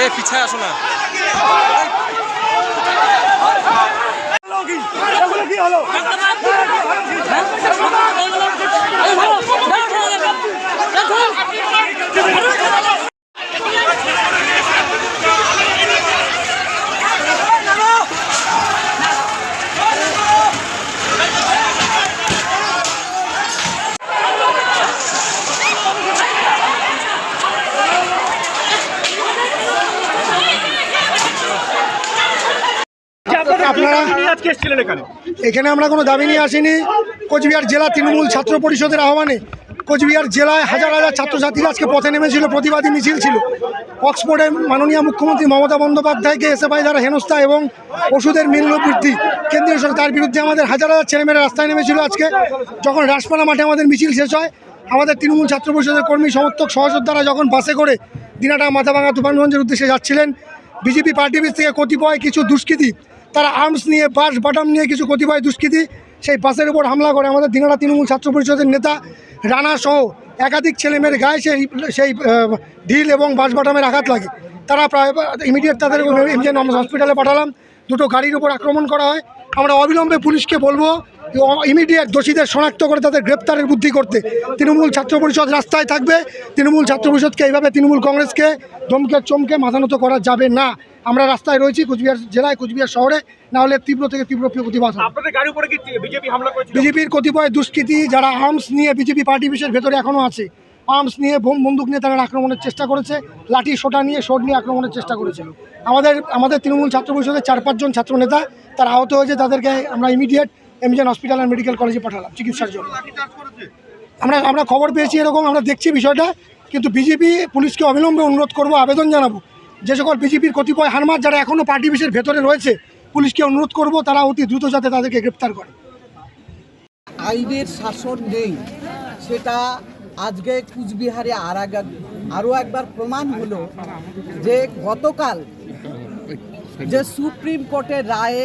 এ পিছায় আসো না। আপনারা আজকে এসেছিলেন এখানে? এখানে আমরা কোনো দাবি নিয়ে আসিনি। কোচবিহার জেলা তৃণমূল ছাত্র পরিষদের আহ্বানে কোচবিহার জেলায় হাজার হাজার ছাত্রছাত্রীরা আজকে পথে নেমেছিল, প্রতিবাদী মিছিল ছিল। অক্সফোর্ডে মাননীয় মুখ্যমন্ত্রী মমতা বন্দ্যোপাধ্যায়কে এসএফআই দ্বারা হেনস্থা এবং ওষুধের মূল্য বৃদ্ধি, কেন্দ্রীয় সরকার তার বিরুদ্ধে আমাদের হাজার হাজার ছেলেমেয়েরা রাস্তায় নেমেছিল আজকে। যখন রাসপালা মাঠে আমাদের মিছিল শেষ হয়, আমাদের তৃণমূল ছাত্র পরিষদের কর্মী সমর্থক সহযোদ্ধারা যখন বাসে করে দিনাটা মাথাভাঙা তুফানগঞ্জের উদ্দেশ্যে যাচ্ছিলেন, বিজেপি পার্টি থেকে কতিপয় কিছু দুষ্কৃতী তারা আর্মস নিয়ে বাস বাটাম নিয়ে কিছু কতিপয় দুষ্কৃতী সেই বাসের উপর হামলা করে। আমাদের দিনারা তৃণমূল ছাত্র পরিষদের নেতা রানা সহ একাধিক ছেলেমেয়ের গায়ে সেই সেই ঢিল এবং বাস বাটামের আঘাত লাগে। তারা প্রায় ইমিডিয়েট তাদের এমজেন হসপিটালে পাঠালাম। দুটো গাড়ির উপর আক্রমণ করা হয়। আমরা অবিলম্বে পুলিশকে বলব ইমিডিয়েট দোষীদের শনাক্ত করে তাদের গ্রেপ্তারের বুদ্ধি করতে। তৃণমূল ছাত্র পরিষদ রাস্তায় থাকবে। তৃণমূল ছাত্র পরিষদকে এইভাবে তৃণমূল কংগ্রেসকে ধমকে চমকে মাথানত করা যাবে না। আমরা রাস্তায় রয়েছি কুচবিহার জেলায় কুচবিহার শহরে। না হলে তীব্র থেকে তীব্র প্রতিবাদ বিজেপির কতিপয় দুষ্কৃতী যারা আর্মস নিয়ে বিজেপি পার্টি অফিসের ভেতরে এখনও আছে আর্মস নিয়ে বোম বন্দুক নিয়ে তারা আক্রমণের চেষ্টা করেছে লাঠি সোটা নিয়ে শোট নিয়ে আক্রমণের চেষ্টা করেছে আমাদের আমাদের তৃণমূল ছাত্র পরিষদের চার পাঁচজন ছাত্র নেতা তারা আহত হয়েছে। তাদেরকে আমরা ইমিডিয়েট এমজেন হসপিটাল অ্যান্ড মেডিকেল কলেজে পাঠালাম চিকিৎসার জন্য। আমরা আমরা খবর পেয়েছি এরকম আমরা দেখছি বিষয়টা কিন্তু বিজেপি পুলিশকে অবিলম্বে অনুরোধ করব আবেদন জানাব। যে সকল বিজেপির কতিপয় হারমার যারা এখনও পার্টি অফিসের ভেতরে রয়েছে পুলিশকে অনুরোধ করব তারা অতি দ্রুত যাতে তাদেরকে গ্রেপ্তার করে। আইনের শাসন নেই সেটা আজকে কুচবিহারে আর আরও একবার প্রমাণ হলো যে গতকাল যে সুপ্রিম কোর্টের রায়ে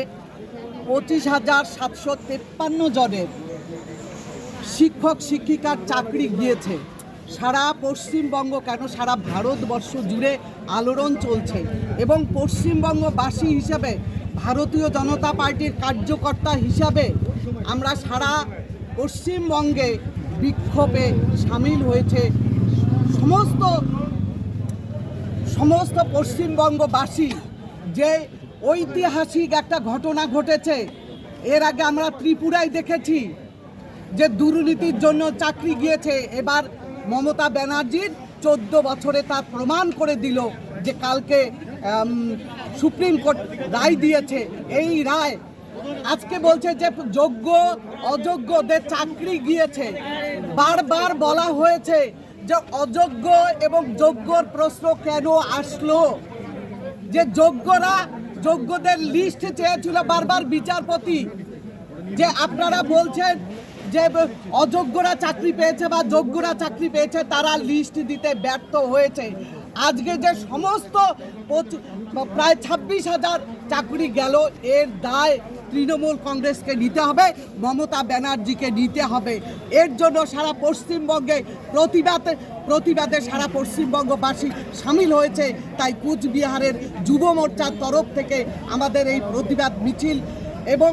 পঁচিশ হাজার সাতশো তেপ্পান্ন জনের শিক্ষক, শিক্ষিকার চাকরি গিয়েছে। সারা পশ্চিমবঙ্গ কেন? সারা ভারতবর্ষ জুড়ে আলোড়ন চলছে এবং পশ্চিমবঙ্গবাসী হিসাবে, ভারতীয় জনতা পার্টির কার্যকর্তা হিসাবে আমরা সারা পশ্চিমবঙ্গে বিক্ষোভে সামিল হয়েছে। সমস্ত সমস্ত পশ্চিমবঙ্গবাসী যে ঐতিহাসিক একটা ঘটনা ঘটেছে। এর আগে আমরা ত্রিপুরায় দেখেছি যে দুর্নীতির জন্য চাকরি গিয়েছে। এবার মমতা ব্যানার্জির চোদ্দ বছরে তার প্রমাণ করে দিল যে কালকে সুপ্রিম কোর্ট রায় দিয়েছে। এই রায় আজকে বলছে যে যোগ্য, অযোগ্যদের চাকরি গিয়েছে। বারবার বলা হয়েছে যে অযোগ্য এবং যোগ্যর প্রশ্ন কেন আসলো? যে যোগ্যরা যোগ্যদের লিস্ট চেয়েছিল বারবার বিচারপতি, যে আপনারা বলছেন যে অযোগ্যরা চাকরি পেয়েছে বা যোগ্যরা চাকরি পেয়েছে, তারা লিস্ট দিতে ব্যর্থ হয়েছে। আজকে যে সমস্ত প্রায় ছাব্বিশ হাজার চাকরি গেল, এর দায় তৃণমূল কংগ্রেসকে নিতে হবে, মমতা ব্যানার্জিকে নিতে হবে। এর জন্য সারা পশ্চিমবঙ্গে প্রতিবাদ প্রতিবাদে সারা পশ্চিমবঙ্গবাসী সামিল হয়েছে। তাই কুচবিহারের যুব মোর্চার তরফ থেকে আমাদের এই প্রতিবাদ মিছিল এবং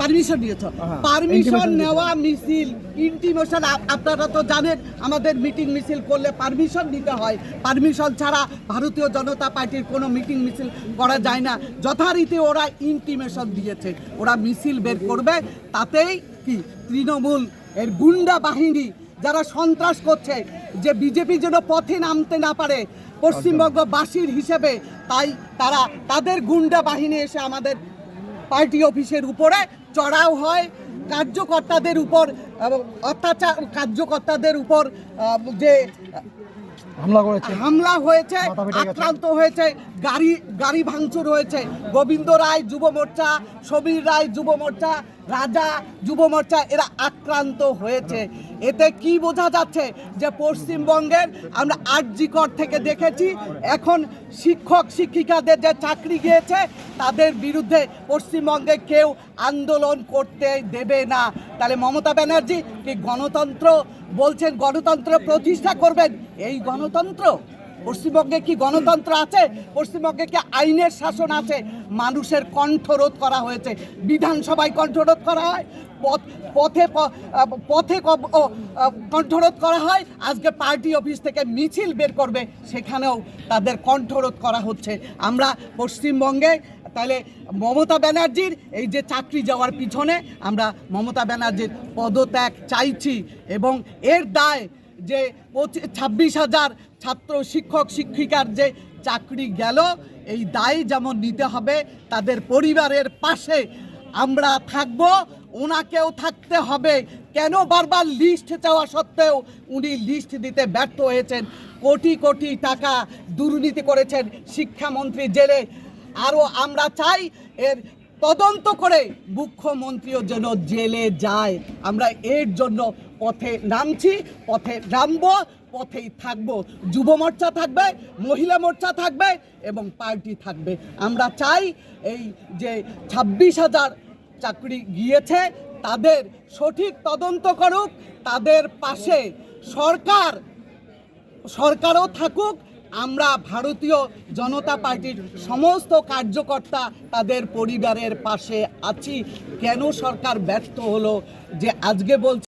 পারমিশন নিয়েছ পারমিশন নেওয়া মিছিল ইন্টিমেশন আপনারা তো জানেন আমাদের মিটিং মিছিল করলে পারমিশন নিতে হয়। পারমিশন ছাড়া ভারতীয় জনতা পার্টির কোনো মিটিং মিছিল করা যায় না। যথারীতি ওরা ইন্টিমেশন দিয়েছে। ওরা মিছিল বের করবে। তাতেই কি? তৃণমূল এর গুন্ডা বাহিনী যারা সন্ত্রাস করছে যে বিজেপি যেন পথে নামতে না পারে পশ্চিমবঙ্গবাসীর হিসেবে তাই তারা তাদের গুন্ডা বাহিনী এসে আমাদের পার্টি অফিসের উপরে চড়াও হয় কার্যকর্তাদের উপর অত্যাচার কার্যকর্তাদের উপর যে হামলা করেছে হামলা হয়েছে। আক্রান্ত হয়েছে গাড়ি গাড়ি ভাঙচুর হয়েছে গোবিন্দ রায় যুব মোর্চা সমীর রায় যুব মোর্চা রাজা যুব মোর্চা এরা আক্রান্ত হয়েছে। এতে কি বোঝা যাচ্ছে যে পশ্চিমবঙ্গের আমরা আরজিকর থেকে দেখেছি, এখন শিক্ষক, শিক্ষিকাদের যে চাকরি গিয়েছে, তাদের বিরুদ্ধে পশ্চিমবঙ্গে কেউ আন্দোলন করতে দেবে না। তাহলে মমতা ব্যানার্জি কি গণতন্ত্র বলছেন, গণতন্ত্র প্রতিষ্ঠা করবেন? এই গণতন্ত্র? পশ্চিমবঙ্গে কি গণতন্ত্র আছে? পশ্চিমবঙ্গে কি আইনের শাসন আছে? মানুষের কণ্ঠরোধ করা হয়েছে। বিধানসভায় কণ্ঠরোধ করা হয়? পথ, পথে পথে কণ্ঠরোধ করা হয়? আজকে পার্টি অফিস থেকে মিছিল বের করবে। সেখানেও তাদের কণ্ঠরোধ করা হচ্ছে। আমরা পশ্চিমবঙ্গে তাহলে মমতা ব্যানার্জির এই যে চাকরি যাওয়ার পিছনে আমরা মমতা ব্যানার্জির পদত্যাগ চাইছি এবং এর দায় যে ছাব্বিশ হাজার ছাত্র শিক্ষক শিক্ষিকার যে চাকরি গেল, এই দায় যেমন নিতে হবে, তাদের পরিবারের পাশে আমরা থাকব ওনাকেও থাকতে হবে। কেন বারবার লিস্ট চাওয়া সত্ত্বেও উনি লিস্ট দিতে ব্যর্থ হয়েছেন? কোটি কোটি টাকা দুর্নীতি করেছেন শিক্ষামন্ত্রী জেলে। আরও আমরা চাই, এর তদন্ত করে মুখ্যমন্ত্রীও যেন জেলে যায়। আমরা এর জন্য পথে নামছি, পথে নামবো, পথেই থাকব। যুব মোর্চা থাকবে, মহিলা মোর্চা থাকবে এবং পার্টি থাকবে। আমরা চাই এই যে ছাব্বিশ হাজার চাকরি গিয়েছে, তাদের সঠিক তদন্ত করুক, তাদের পাশে সরকার, সরকারও থাকুক আমরা ভারতীয় জনতা পার্টির সমস্ত কার্যকর্তা তাদের পরিবারের পাশে আছি। কেন সরকার ব্যর্থ হলো যে আজকে বলছে